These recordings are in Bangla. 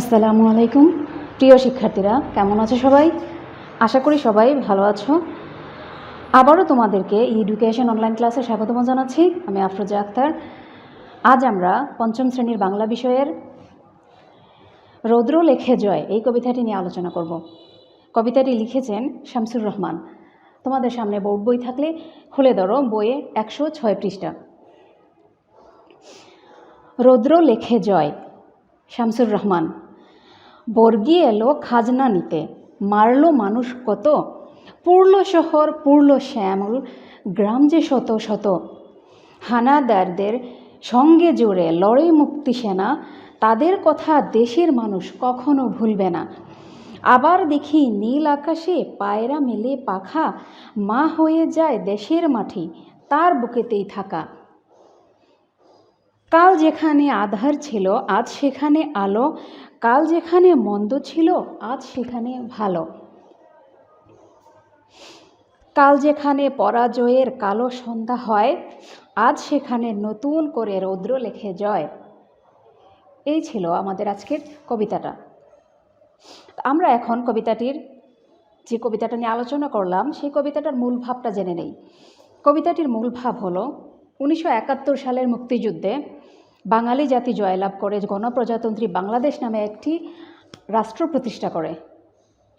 আসসালামু আলাইকুম। প্রিয় শিক্ষার্থীরা, কেমন আছো সবাই? আশা করি সবাই ভালো আছো। আবারও তোমাদেরকে এডুকেশন অনলাইন ক্লাসে স্বাগতম জানাচ্ছি। আমি আফরোজা আক্তার। আজ আমরা পঞ্চম শ্রেণির বাংলা বিষয়ের রৌদ্র লেখে জয় এই কবিতাটি নিয়ে আলোচনা করব। কবিতাটি লিখেছেন শামসুর রহমান। তোমাদের সামনে বোর্ড বই থাকলে খুলে ধরো, বইয়ে একশো ছয় পৃষ্ঠা। রৌদ্র লেখে জয়, শামসুর রহমান। বর্গি এলো খাজনা নিতে। মারলো মানুষ কত? পুরল শহর, পুরল শ্যামল, গ্রাম যে শত শত। হানাদারদের সঙ্গে জুড়ে লড়াই মুক্তি সেনা, তাদের কথা দেশের মানুষ কখনো ভুলবে না। আবার দেখি নীল আকাশে পায়রা মেলে পাখা, মা হয়ে যায় দেশের মাটি তার বুকেতেই থাকা। কাল যেখানে আধার ছিল, আজ সেখানে আলো কাল যেখানে মন্দ ছিল, আজ সেখানে ভালো। কাল যেখানে পরাজয়ের কালো সন্ধ্যা হয়, আজ সেখানে নতুন করে রৌদ্র লেখে জয়। এই ছিল আমাদের আজকের কবিতাটা। আমরা এখন কবিতাটির, যে কবিতাটা নিয়ে আলোচনা করলাম, সেই কবিতাটার মূল ভাবটা জেনে নেই। কবিতাটির মূল ভাব হলো, উনিশশো একাত্তর সালের মুক্তিযুদ্ধে বাঙালি জাতি জয়লাভ করে, গণপ্রজাতন্ত্রী বাংলাদেশ নামে একটি রাষ্ট্র প্রতিষ্ঠা করে।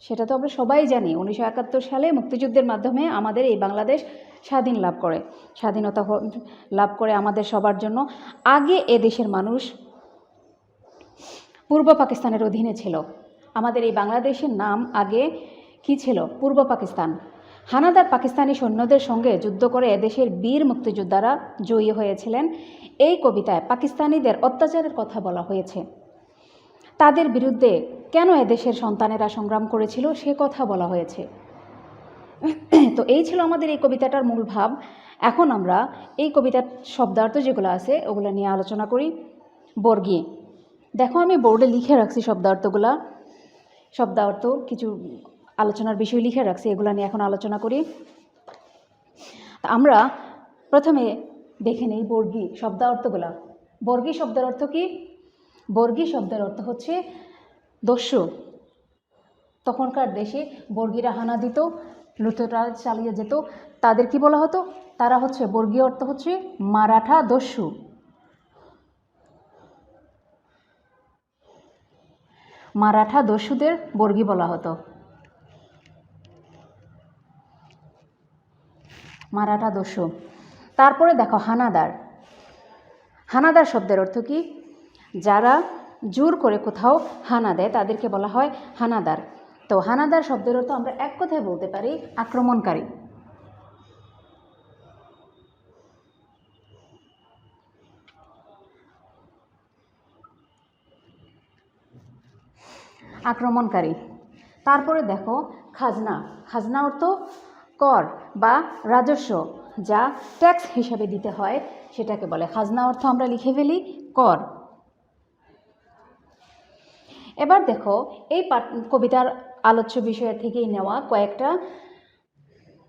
সেটা তো আমরা সবাই জানি। উনিশশো একাত্তর সালে মুক্তিযুদ্ধের মাধ্যমে আমাদের এই বাংলাদেশ স্বাধীন লাভ করে। স্বাধীনতা লাভ করে আমাদের সবার জন্য। আগে এ দেশের মানুষ পূর্ব পাকিস্তানের অধীনে ছিল। আমাদের এই বাংলাদেশের নাম আগে কি ছিল? পূর্ব পাকিস্তান। হানাদার পাকিস্তানি সৈন্যদের সঙ্গে যুদ্ধ করে এদেশের বীর মুক্তিযোদ্ধারা জয়ী হয়েছিলেন। এই কবিতায় পাকিস্তানিদের অত্যাচারের কথা বলা হয়েছে। তাদের বিরুদ্ধে কেন এদেশের সন্তানেরা সংগ্রাম করেছিল সে কথা বলা হয়েছে। তো এই ছিল আমাদের এই কবিতাটার মূল ভাব। এখন আমরা এই কবিতার শব্দার্থ যেগুলো আছে, ওগুলো নিয়ে আলোচনা করি। বর্গী, দেখো আমি বোর্ডে লিখে রাখছি শব্দার্থগুলা। শব্দার্থ, কিছু আলোচনার বিষয় লিখে রাখছি, এগুলো নিয়ে এখন আলোচনা করি। আমরা প্রথমে দেখে নেই বর্গী শব্দার্থগুলা। বর্গী শব্দের অর্থ কি? বর্গী শব্দের অর্থ হচ্ছে দস্যু। তখনকার দেশে বর্গীরা হানা দিত লুটোটা চালিয়ে যেত। তাদের কি বলা হতো? তারা হচ্ছে বর্গীয় অর্থ হচ্ছে মারাঠা দস্যু। মারাঠা দস্যুদের বর্গী বলা হতো। মারাঠা দস্যু। তারপরে দেখো হানাদার। হানাদার শব্দের অর্থ কি? যারা জোর করে কোথাও হানা দেয়, তাদেরকে বলা হয় হানাদার। তো হানাদার শব্দের অর্থ আমরা এক কথায় বলতে পারি আক্রমণকারী। আক্রমণকারী। তারপরে দেখো খাজনা। খাজনা অর্থ কর। বা রাজস্ব, যা ট্যাক্স হিসাবে দিতে হয়, সেটাকে বলে খাজনা অর্থ আমরা লিখে ফেলি কর। এবার দেখো, এই কবিতার আলোচ্য বিষয় থেকেই নেওয়া কয়েকটা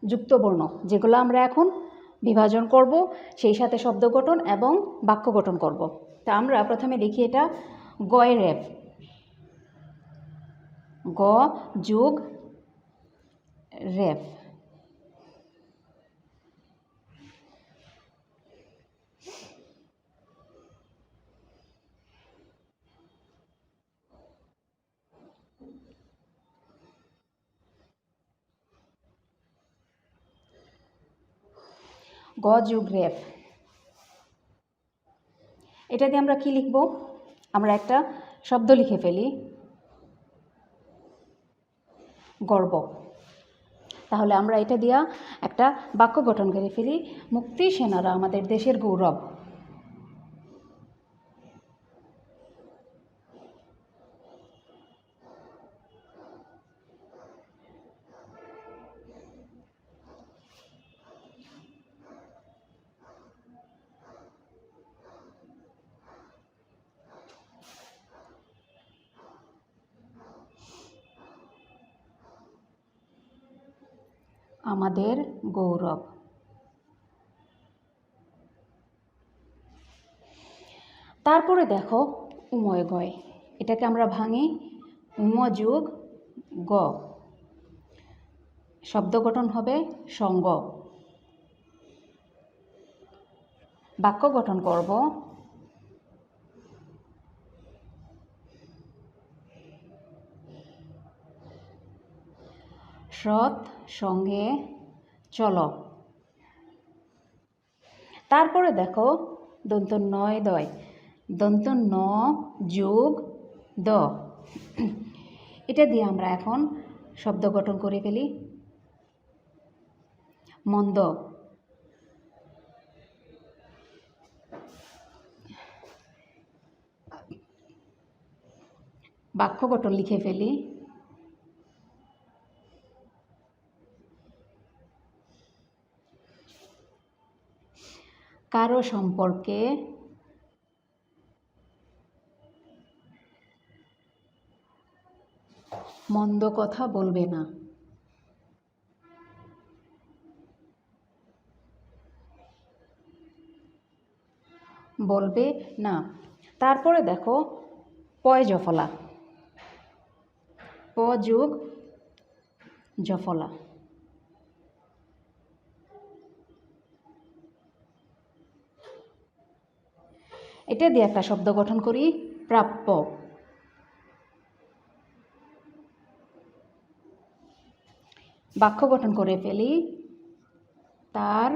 যুক্তবর্ণ, যেগুলো আমরা এখন বিভাজন করব, সেই সাথে শব্দ গঠন এবং বাক্য গঠন করব। তা আমরা প্রথমে দেখি এটা গয় র্যাপ গ যোগ রেফ। গ যোগ রেফ এটা দিয়ে আমরা কি লিখব? আমরা একটা শব্দ লিখে ফেলি। গর্ব। তাহলে আমরা এটা দিয়া একটা বাক্য গঠন করে ফেলি। মুক্তি সেনারা আমাদের দেশের গৌরব। আমাদের গৌরব। তারপরে দেখো উময় গয়। এটাকে আমরা ভাঙি উম গ। শব্দ গঠন হবে সঙ্গ। বাক্য গঠন করব সৎ সঙ্গে চলো। তারপরে দেখো দন্ত নয় দয় দন্ত ন যোগ দ এটা দিয়ে আমরা এখন শব্দ গঠন করে ফেলি। মন্দ। বাক্য গঠন লিখে ফেলি। কারও সম্পর্কে মন্দ কথা বলবে না। বলবে না। তারপরে দেখো পয় জফলা। জফলা। এটা দিয়ে একটা শব্দ গঠন করি, প্রাপ্য। বাক্য গঠন করে ফেলি, তার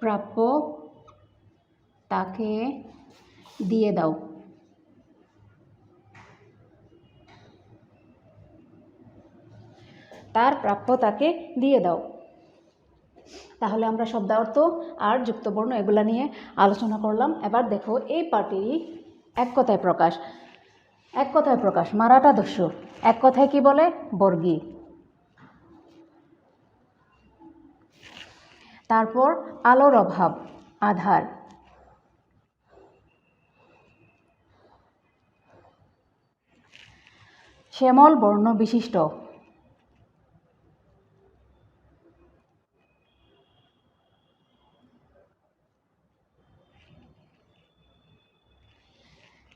প্রাপ্য তাকে দিয়ে দাও। তার প্রাপ্য তাকে দিয়ে দাও। তাহলে আমরা শব্দার্থ আর যুক্তবর্ণ এগুলা নিয়ে আলোচনা করলাম। এবার দেখো, এই পার্টিরই এক কথায় প্রকাশ। এক কথায় প্রকাশ মারাঠা দস্যু। এক কথায় কি বলে? বর্গী। তারপর আলোর অভাব, আধার। শ্যামল বর্ণ বিশিষ্ট।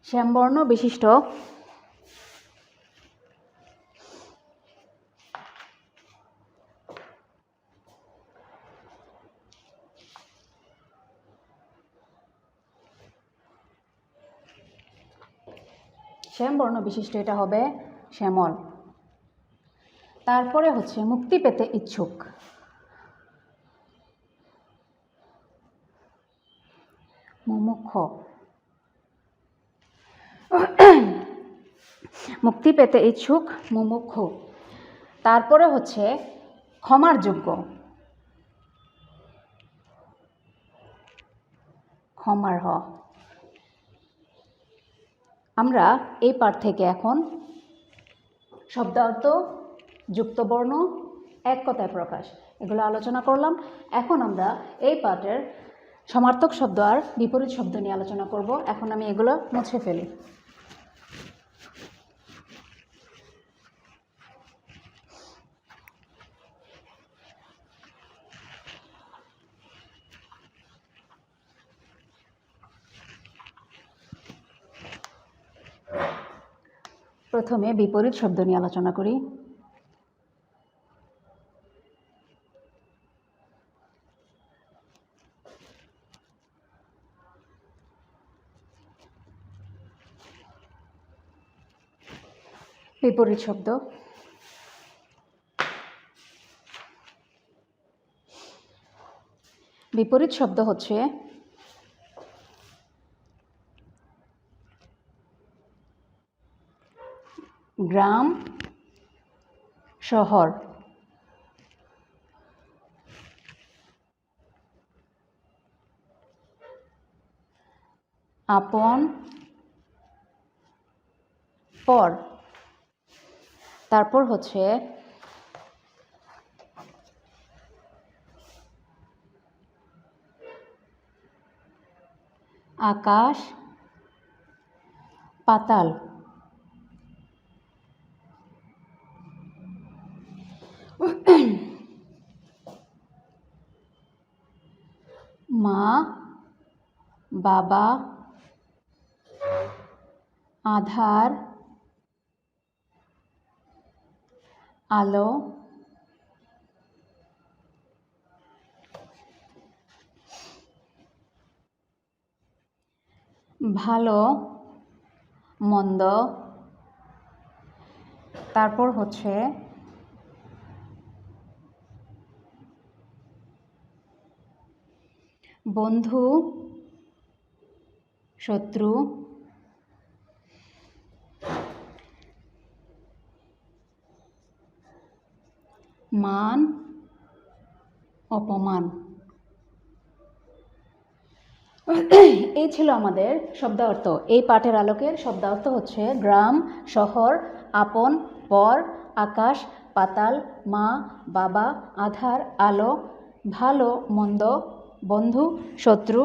শ্যামবর্ণ বিশিষ্ট। শ্যামবর্ণ বিশিষ্ট এটা হবে শ্যামল। তারপরে হচ্ছে মুক্তি পেতে ইচ্ছুক। মুমুক্ষ। মুক্তি পেতে ইচ্ছুক মুমুক্ষু তারপরে হচ্ছে ক্ষমার যোগ্য। ক্ষমার হ। আমরা এই পাঠ থেকে এখন শব্দার্থ, যুক্তবর্ণ, এক কথায় প্রকাশ, এগুলো আলোচনা করলাম। এখন আমরা এই পাঠের সমার্থক শব্দ আর বিপরীত শব্দ নিয়ে আলোচনা করব। এখন আমি এগুলো মুছে ফেলি। প্রথমে বিপরীত শব্দ নিয়ে আলোচনা করি। বিপরীত শব্দ। বিপরীত শব্দ হচ্ছে গ্রাম শহর। আপন পর। তারপর হচ্ছে আকাশ পাতাল। মা বাবা আধার আলো ভালো মন্দ তারপর হচ্ছে বন্ধু, শত্রু। মান, অপমান। এই ছিল আমাদের শব্দার্থ। এই পাঠের আলোকের শব্দার্থ হচ্ছে গ্রাম, শহর, আপন, পর, আকাশ, পাতাল, মা, বাবা, আধার, আলো, ভালো, মন্দ বন্ধু, শত্রু,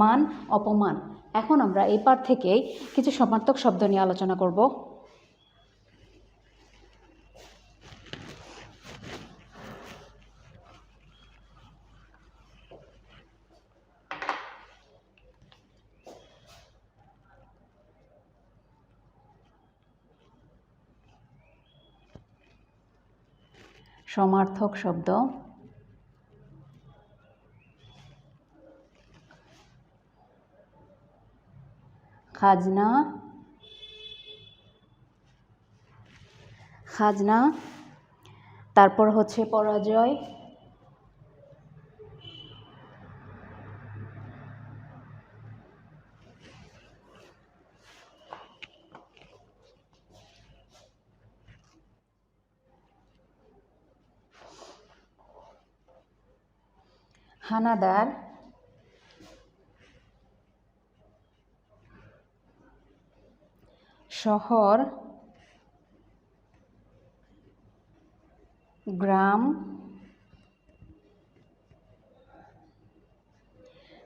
মান, অপমান। এখন আমরা এই পাঠ থেকেই কিছু সমার্থক শব্দ নিয়ে আলোচনা করব। সমার্থক শব্দ। খাজনা খাজনা তারপর হচ্ছে পরাজয় হানাদার শহর গ্রাম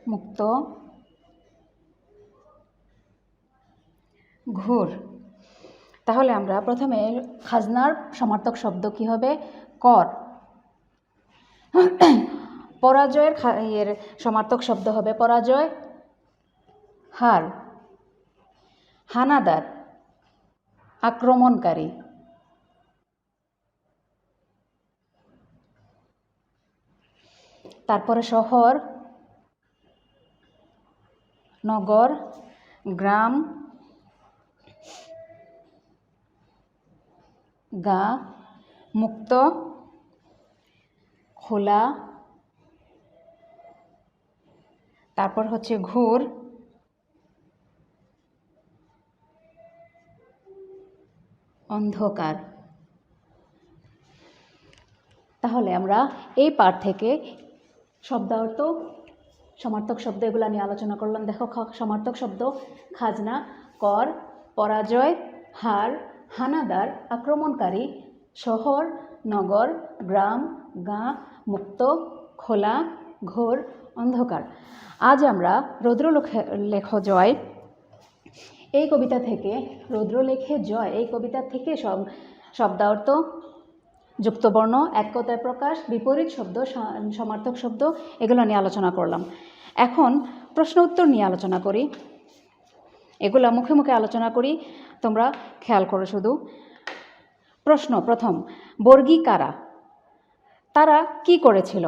মুক্ত ঘোর। তাহলে আমরা প্রথমে খাজনার সমার্থক শব্দ কি হবে? কর। পরাজয়ের এর সমার্থক শব্দ হবে পরাজয়, হার। হানাদার। আক্রমণকারী। তারপরে শহর নগর গ্রাম গা মুক্ত খোলা। তারপর হচ্ছে ঘোর। অন্ধকার। তাহলে আমরা এই পাঠ থেকে শব্দার্থ, সমার্থক শব্দ এগুলো নিয়ে আলোচনা করলাম। দেখো সমার্থক শব্দ, খাজনা, কর, পরাজয়, হার, হানাদার, আক্রমণকারী, শহর, নগর, গ্রাম, গাঁ, মুক্ত, খোলা, ঘোর, অন্ধকার। আজ আমরা রৌদ্র লেখ- লেখ জয় এই কবিতা থেকে রৌদ্র লেখে জয়, এই কবিতা থেকে সব, শব্দার্থ, যুক্তবর্ণ একতায় প্রকাশ, বিপরীত শব্দ সমার্থক শব্দ, এগুলো নিয়ে আলোচনা করলাম। এখন প্রশ্ন উত্তর নিয়ে আলোচনা করি। এগুলো মুখে মুখে আলোচনা করি, তোমরা খেয়াল করো শুধু। প্রশ্ন প্রথম, বর্গী কারা? তারা কি করেছিল?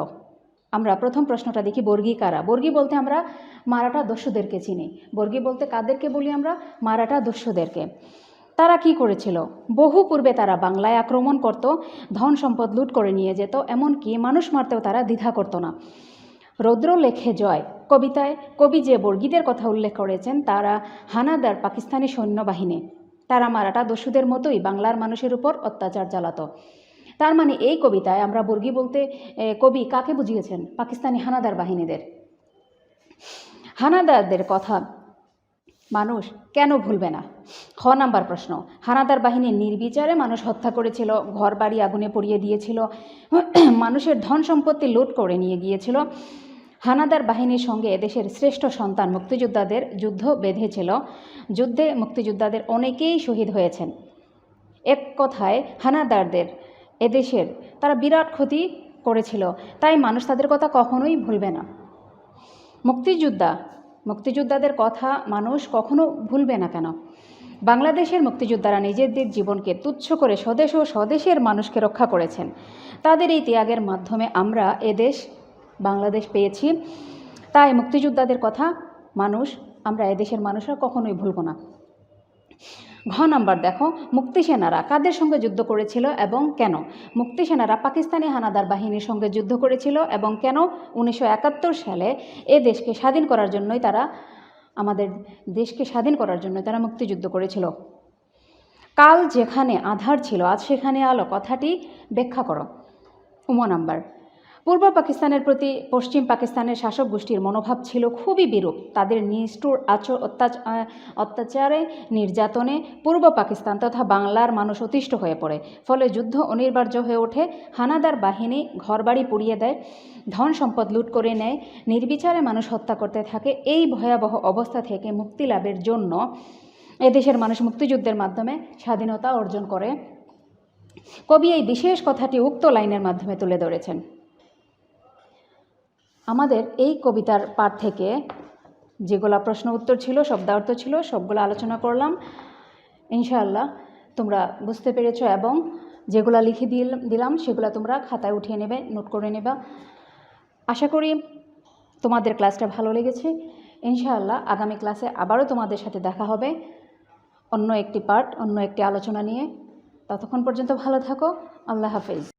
আমরা প্রথম প্রশ্নটা দেখি, বর্গী কারা? বর্গী বলতে আমরা মারাঠা দস্যুদেরকে চিনি। বর্গী বলতে কাদেরকে বলি আমরা? মারাঠা দস্যুদেরকে। তারা কি করেছিল? বহু পূর্বে তারা বাংলায় আক্রমণ করত, ধন সম্পদ লুট করে নিয়ে যেত, এমনকি মানুষ মারতেও তারা দ্বিধা করত না। রৌদ্র লেখে জয়। কবিতায় কবি যে বর্গীদের কথা উল্লেখ করেছেন, তারা হানাদার পাকিস্তানি সৈন্যবাহিনী। তারা মারাঠা দস্যুদের মতোই বাংলার মানুষের উপর অত্যাচার চালাতো। তার মানে এই কবিতায় আমরা বর্গী বলতে কবি কাকে বুঝিয়েছেন? পাকিস্তানি হানাদার বাহিনীদের। হানাদারদের কথা মানুষ কেন ভুলবে না? খ নাম্বার প্রশ্ন। হানাদার বাহিনী নির্বিচারে মানুষ হত্যা করেছিল ঘর বাড়ি আগুনে পড়িয়ে দিয়েছিল, মানুষের ধন সম্পত্তি লুট করে নিয়ে গিয়েছিল। হানাদার বাহিনীর সঙ্গে এদেশের শ্রেষ্ঠ সন্তান মুক্তিযোদ্ধাদের যুদ্ধ বেঁধেছিল। যুদ্ধে মুক্তিযোদ্ধাদের অনেকেই শহীদ হয়েছেন। এক কথায়, হানাদারদের এদেশের। তারা বিরাট ক্ষতি করেছিল। তাই মানুষ তাদের কথা কখনোই ভুলবে না। মুক্তিযোদ্ধা, মুক্তিযোদ্ধাদের কথা মানুষ কখনো ভুলবে না কেন? বাংলাদেশের মুক্তিযোদ্ধারা নিজেদের জীবনকে তুচ্ছ করে স্বদেশ ও স্বদেশের মানুষকে রক্ষা করেছেন। তাদের এই ত্যাগের মাধ্যমে আমরা এদেশ বাংলাদেশ পেয়েছি। তাই মুক্তিযোদ্ধাদের কথা মানুষ, আমরা এদেশের মানুষরা কখনোই ভুলব না। ঘ নাম্বার দেখো মুক্তিসেনারা কাদের সঙ্গে যুদ্ধ করেছিল এবং কেন? মুক্তিসেনারা পাকিস্তানি হানাদার বাহিনীর সঙ্গে যুদ্ধ করেছিল এবং কেন? উনিশশো একাত্তর সালে এ দেশকে স্বাধীন করার জন্যই তারা, আমাদের দেশকে স্বাধীন করার জন্য তারা মুক্তিযুদ্ধ করেছিল। কাল যেখানে আধার ছিল, আজ সেখানে আলো। কথাটি ব্যাখ্যা করো। উম নাম্বার পূর্ব পাকিস্তানের প্রতি পশ্চিম পাকিস্তানের শাসক গোষ্ঠীর মনোভাব ছিল খুবই বিরূপ। তাদের নিষ্ঠুর আচর অত্যাচ- অত্যাচারে, নির্যাতনে পূর্ব পাকিস্তান তথা বাংলার মানুষ অতিষ্ঠ হয়ে পড়ে। ফলে যুদ্ধ অনিবার্য হয়ে ওঠে। হানাদার বাহিনী ঘরবাড়ি পুড়িয়ে দেয়, ধন সম্পদ লুট করে নেয়, নির্বিচারে মানুষ হত্যা করতে থাকে। এই ভয়াবহ অবস্থা থেকে মুক্তি লাভের জন্য এদেশের মানুষ মুক্তিযুদ্ধের মাধ্যমে স্বাধীনতা অর্জন করে। কবি এই বিশেষ কথাটি উক্ত লাইনের মাধ্যমে তুলে ধরেছেন। আমাদের এই কবিতার পাঠ থেকে যেগুলো প্রশ্ন উত্তর ছিল, শব্দার্থ ছিল, সবগুলো আলোচনা করলাম। ইনশাআল্লাহ তোমরা বুঝতে পেরেছ এবং যেগুলো লিখে দিল- দিলাম সেগুলো তোমরা খাতায় উঠিয়ে নেবে, নোট করে নেবা। আশা করি তোমাদের ক্লাসটা ভালো লেগেছে। ইনশাআল্লাহ আগামী ক্লাসে আবারও তোমাদের সাথে দেখা হবে অন্য একটি পার্ট অন্য একটি আলোচনা নিয়ে। ততক্ষণ পর্যন্ত ভালো থাকো। আল্লাহ হাফেজ।